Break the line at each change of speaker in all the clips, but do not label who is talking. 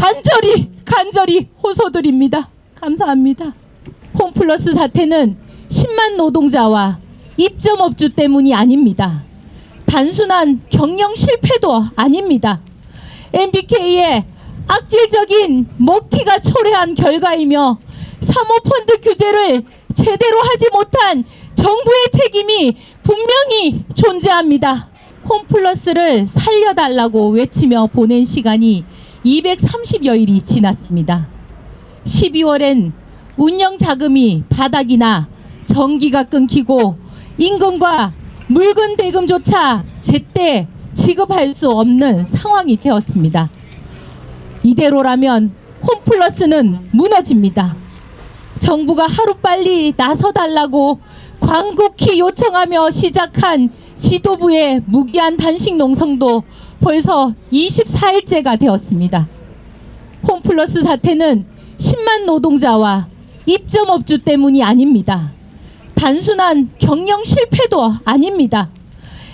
간절히 간절히 호소드립니다. 감사합니다. 홈플러스 사태는 10만 노동자와 입점업주 때문이 아닙니다. 단순한 경영 실패도 아닙니다. MBK의 악질적인 먹튀가 초래한 결과이며 사모펀드 규제를 제대로 하지 못한 정부의 책임이 분명히 존재합니다. 홈플러스를 살려달라고 외치며 보낸 시간이 230여일이 지났습니다. 12월엔 운영 자금이 바닥이나 전기가 끊기고 임금과 물건 대금조차 제때 지급할 수 없는 상황이 되었습니다. 이대로라면 홈플러스는 무너집니다. 정부가 하루빨리 나서달라고 광국히 요청하며 시작한 지도부의 무기한 단식 농성도 벌써 24일째가 되었습니다. 홈플러스 사태는 10만 노동자와 입점업주 때문이 아닙니다. 단순한 경영 실패도 아닙니다.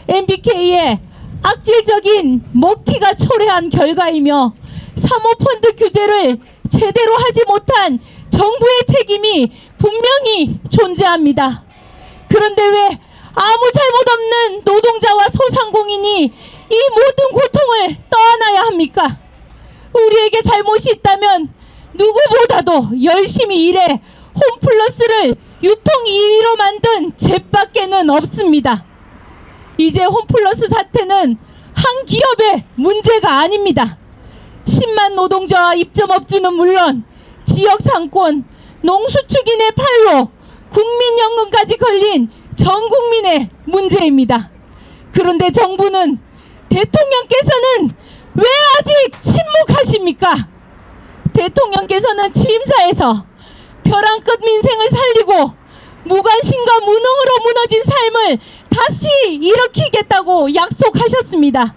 MBK의 악질적인 먹튀가 초래한 결과이며 사모펀드 규제를 제대로 하지 못한 정부의 책임이 분명히 존재합니다. 그런데 왜 아무 잘못 없는 노동자와 소상공인이 이 모든 고통을 떠안아야 합니까? 우리에게 잘못이 있다면 누구보다도 열심히 일해 홈플러스를 유통 2위로 만든 잽밖에는 없습니다. 이제 홈플러스 사태는 한 기업의 문제가 아닙니다. 10만 노동자와 입점업주는 물론 지역 상권, 농수축인의 팔로 국민연금까지 걸린 전 국민의 문제입니다. 그런데 정부는 대통령께서는 왜 아직 침묵하십니까? 대통령께서는 취임사에서 벼랑 끝 민생을 살리고 무관심과 무능으로 무너진 삶을 다시 일으키겠다고 약속하셨습니다.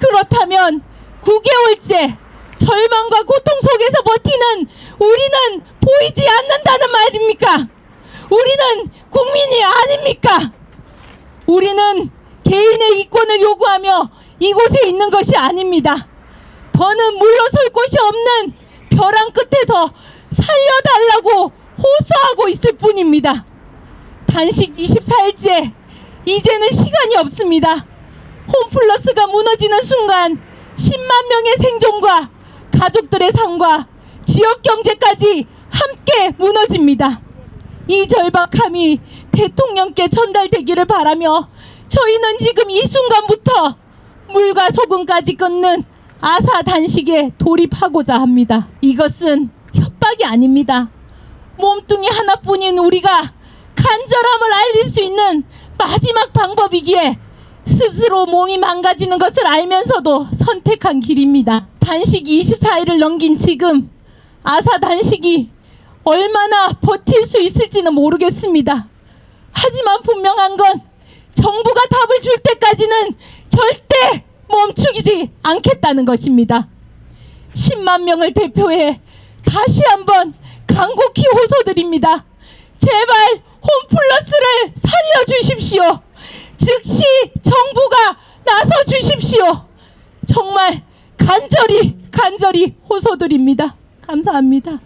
그렇다면 9개월째 절망과 고통 속에서 버티는 우리는 보이지 않는다는 말입니까? 우리는 국민이 아닙니까? 우리는 개인의 이권을 요구하며 이곳에 있는 것이 아닙니다. 더는 물러설 곳이 없는 벼랑 끝에서 살려달라고 호소하고 있을 뿐입니다. 단식 24일째, 이제는 시간이 없습니다. 홈플러스가 무너지는 순간 10만 명의 생존과 가족들의 삶과 지역 경제까지 함께 무너집니다. 이 절박함이 대통령께 전달되기를 바라며 저희는 지금 이 순간부터 물과 소금까지 끊는 아사 단식에 돌입하고자 합니다. 이것은 협박이 아닙니다. 몸뚱이 하나뿐인 우리가 간절함을 알릴 수 있는 마지막 방법이기에 스스로 몸이 망가지는 것을 알면서도 선택한 길입니다. 단식 24일을 넘긴 지금 아사 단식이 얼마나 버틸 수 있을지는 모르겠습니다. 하지만 분명한 건 정부가 답을 줄 때까지는 절대 멈추지 않겠다는 것입니다. 10만 명을 대표해 다시 한번 간곡히 호소드립니다. 제발 홈플러스를 살려주십시오. 즉시 정부가 나서 주십시오. 정말 간절히 간절히 호소드립니다. 감사합니다.